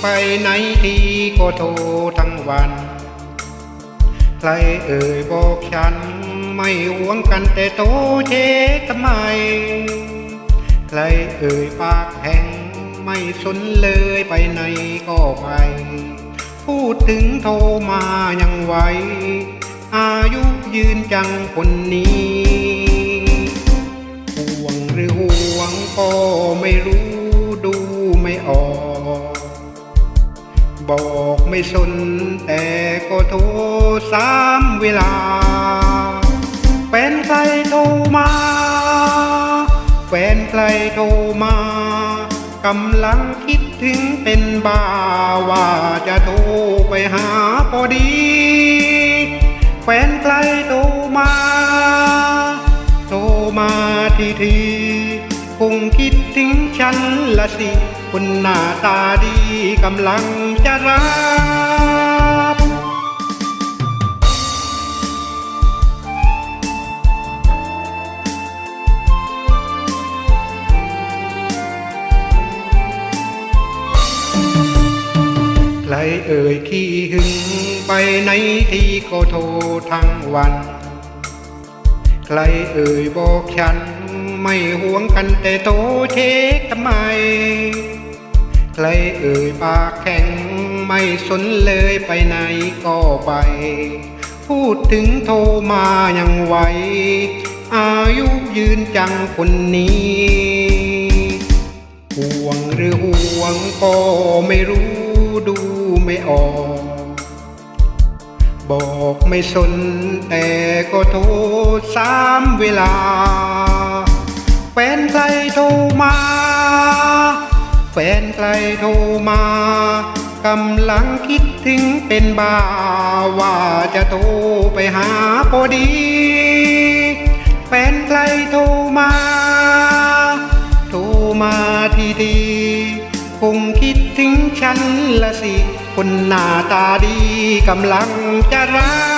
ไปไหนทีก็โทรทั้งวัน ใครเอ่ยบอกฉัน ไม่หวงกันแต่โตเช็คทำไม ใครเอ่ยปากแข็งไม่สนเลยไปไหนก็ไป พูดถึงโทรมายังไหวอายุยืนจังคนนี้ ห่วงหรือห่วงก็ไม่รู้ บอกไม่สนแต่ก็โทรสามเวลาเป็นใครโทรมา แฟนใครโทรมากำลังคิดถึงเป็นบ้าว่าจะโทรไปหาพอดี แฟนใครโทรมาโทรมาทีทีคงคิดถึงฉันละสิ คนหน้าตาดีกำลังจะรับใครเอ่ยขี้หึงไปไหนที่ก็โทรทั้งวัน ใครเอ่ยบอกฉันไม่หวงกันแต่โตเช็คทำไม ใครเอ่ยปากแข็งไม่สนเลยไปไหนก็ไป พูดถึงโทรมายังไหวอายุยืนจังคนนี้ห่วงหรือห่วงก็ไม่รู้ดูไม่ออก บอกไม่สนแต่ก็โทรสามเวลา รโทรมากำลังคิดถึงเป็นบ้าว่าจะโทรไปหาพอดี แฟนใครโทรมา โทรมาทีดีคงคิดถึงฉันละสิ คนหน้าตาดีกำลังจะรัก